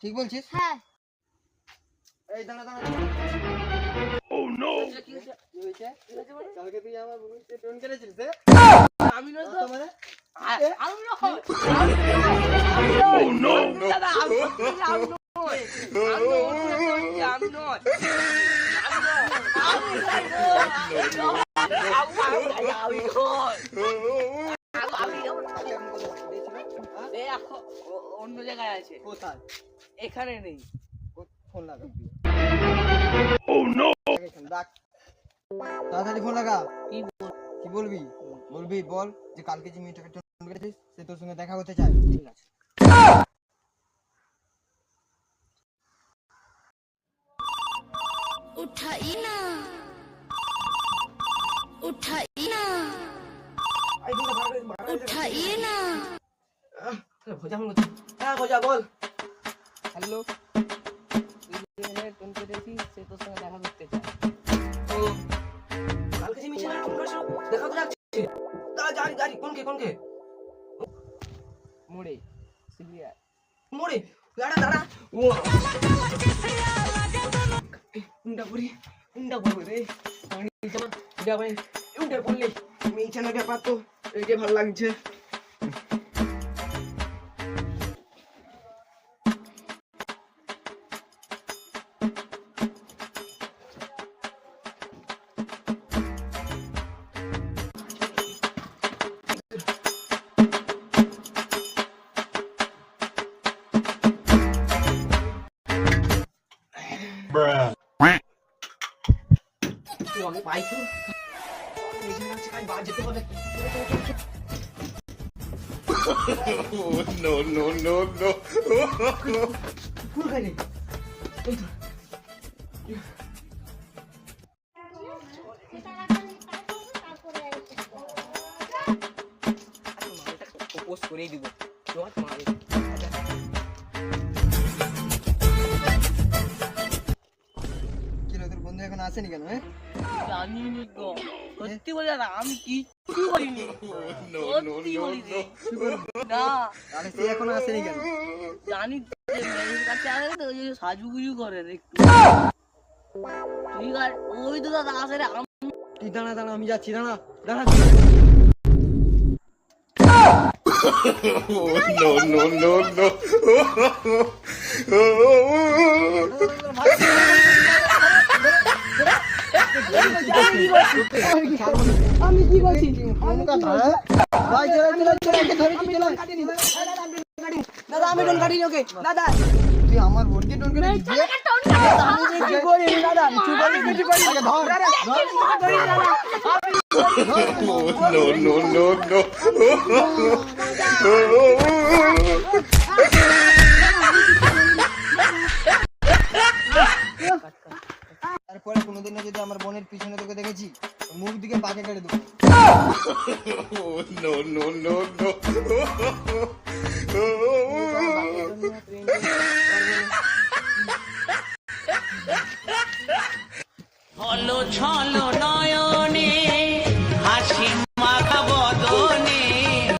ঠিক বলছিস হ্যাঁ এই দাঁড়া দাঁড়া কি হয়েছে কালকে তুই আমার বউকে টোন কেড়েছিলিস রে? আমি নয় তো তো মানে আ- আমি নয় আমি নয় দাদা আমি আমি নয় আমি নয় আমি নয় অন্য জায়গায় আছে কোথায়? এখানে নেই। ফোন লাগা। ও নো oh, তাড়াতাড়ি ফোন লাগা। কি কি বলবি? বলবি বল যে কালকে যে মেয়েটাকে টোন করেছিস সে তোর সঙ্গে দেখা করতে চায়। ঠিক আছে। উঠাই না। উঠাই না। উঠাই না। হ্যাঁ ভোজা বল। হ্যালো। টোন করেছি সে তোর সঙ্গে দেখা করতে চায়। ও, কালকে যে মিছিল ফোন করেছিল দেখা করে আসছে। দাঁড়া গাড়ি গাড়ি কোনকে কোনকে? মোড়ে সিলিয়ার। মোড়ে? দাঁড়া দাঁড়া। ও উন্ডা করি উন্ডা করব রে। আমি যেমন যাবে উন্ডা করলে মেয়ে না ব্যাপার তো এইটা ভালো লাগছে। তুই পাইছো no, no, দিব তোমার কি বন্ধু এখন আসেনি কেন হ্যাঁ? জানি নি তো সত্যি বলে না আমি কিচ্ছু করিনি No, no, সত্যি no, বলিনি না তাহলে সে এখনও আসেনি কেন জানি মেয়ের কাছে আসে তো ওই সাজুগুজু করে রে একটু ঠিক আছে ওই তো দাদা আসে রে তুই দাঁড়া দাঁড়া আমি যাচ্ছি দাঁড়া দাঁড়া Oh, no, no, no, no. আমি কি করছি? ভাই চলে চলে চলে দাদা আমি ডোন কাটিনি ওকে দাদা তুই আমার বোনকে টোন করে দিছিস আমি কি করি দাদা কিছু বলি কিছু করি ধর ধর Oh, no, no, no, তারপরে কোনোদিনও যদি আমার বোনের পিছনে তোকে দেখেছি মুখ দিকে পাকে কেটে দেবো. হলো ছলো নয়